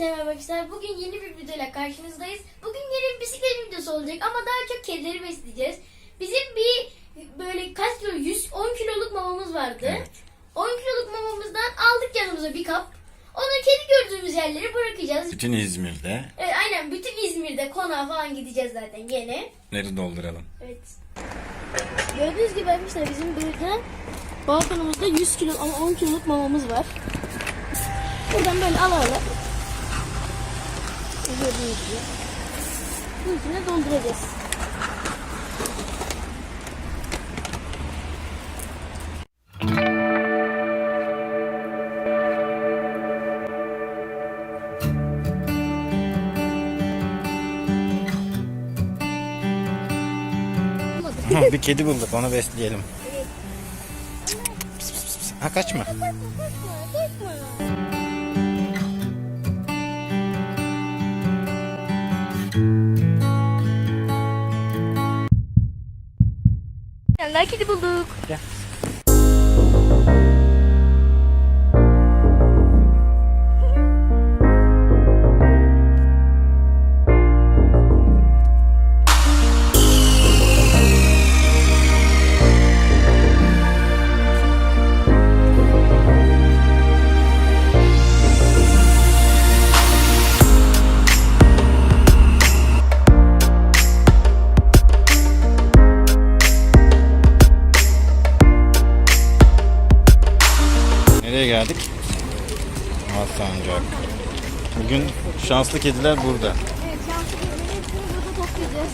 merhaba arkadaşlar. Bugün yeni bir videoyla karşınızdayız. Bugün yeni bir bisiklet videosu olacak ama daha çok kedileri besleyeceğiz. Bizim bir böyle kaç kilo? 110 kiloluk mamamız vardı. Evet. 10 kiloluk mamamızdan aldık yanımıza bir kap. Onu kedi gördüğümüz yerlere bırakacağız. Bütün İzmir'de Evet, aynen bütün İzmir'de konağa falan gideceğiz zaten gene. neri dolduralım. Evet. Gördüğünüz gibi arkadaşlar bizim burada balkonumuzda 100 kilo ama 10 kiloluk mamamız var. Buradan böyle ala ala. Gördüğünüz gibi. Bu içine dolduracağız. Ha, bir kedi bulduk onu besleyelim. Pıs, pıs, pıs. Ha kaçma. Kedi bulduk. Gel. Nereye geldik? Alsancak. Bugün şanslı kediler burada. Evet şanslı kedileri hepsini burada toplayacağız.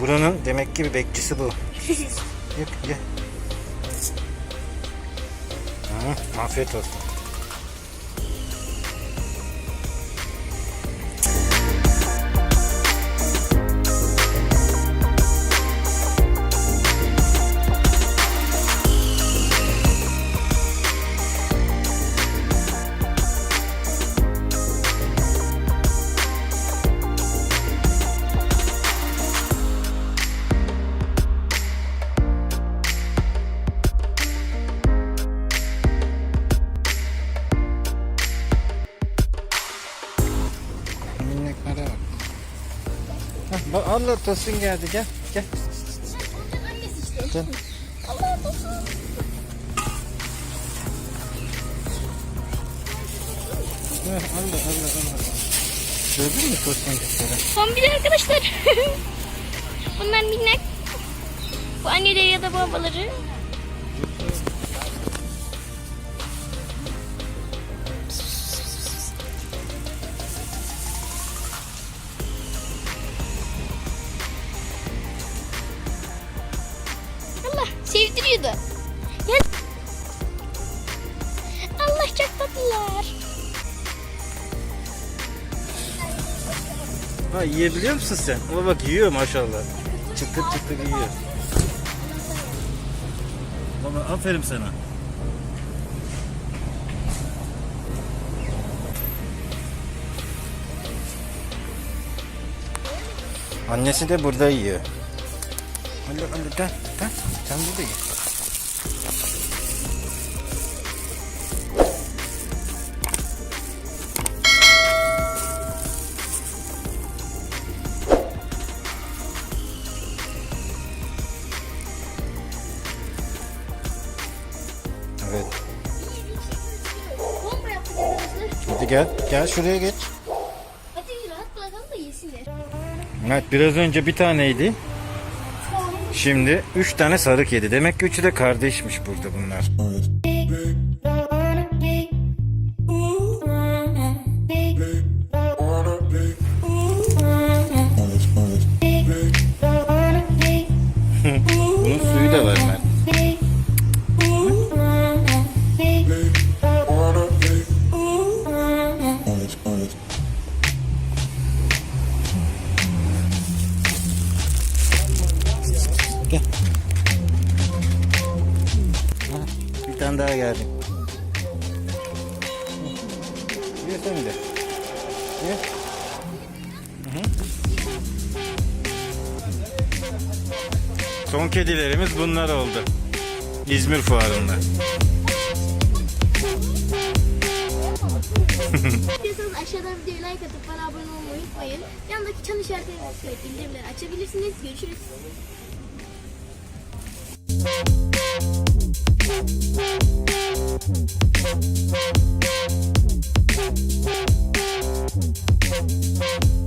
Buranın demek ki bir bekçisi bu. Yok ye. Hı, afiyet olsun. Bak Allah Tosun geldi gel gel. Annesi işte. Allah. Hah, Allah Allah Allah. Gördün mü Tosun kızları? Son bir arkadaşlar. Bunlar minnak. Bu anneleri ya da babaları. Sevdiriyordu. Gel. Allah çok tatlılar. Ha yiyebiliyor musun sen? Ama bak yiyor maşallah. Çıtır çıtır yiyor. Baba aferin sana. Annesi de burada yiyor. Hadi hadi gel gel. Sen burada ye. Evet. Hadi gel. Gel şuraya geç. Hadi rahat bırakalım da yesinler. Evet biraz önce bir taneydi. Şimdi üç tane sarı kedi. Demek ki üçü de kardeşmiş burada bunlar. Bunun tane daha geldi. De. Gel. Hı hı. Son kedilerimiz bunlar oldu. İzmir fuarında. İstiyorsanız aşağıdan videoyu like atıp bana abone olmayı unutmayın. Yanındaki çan işaretini tıklayıp bildirimleri açabilirsiniz. Görüşürüz. Thank you.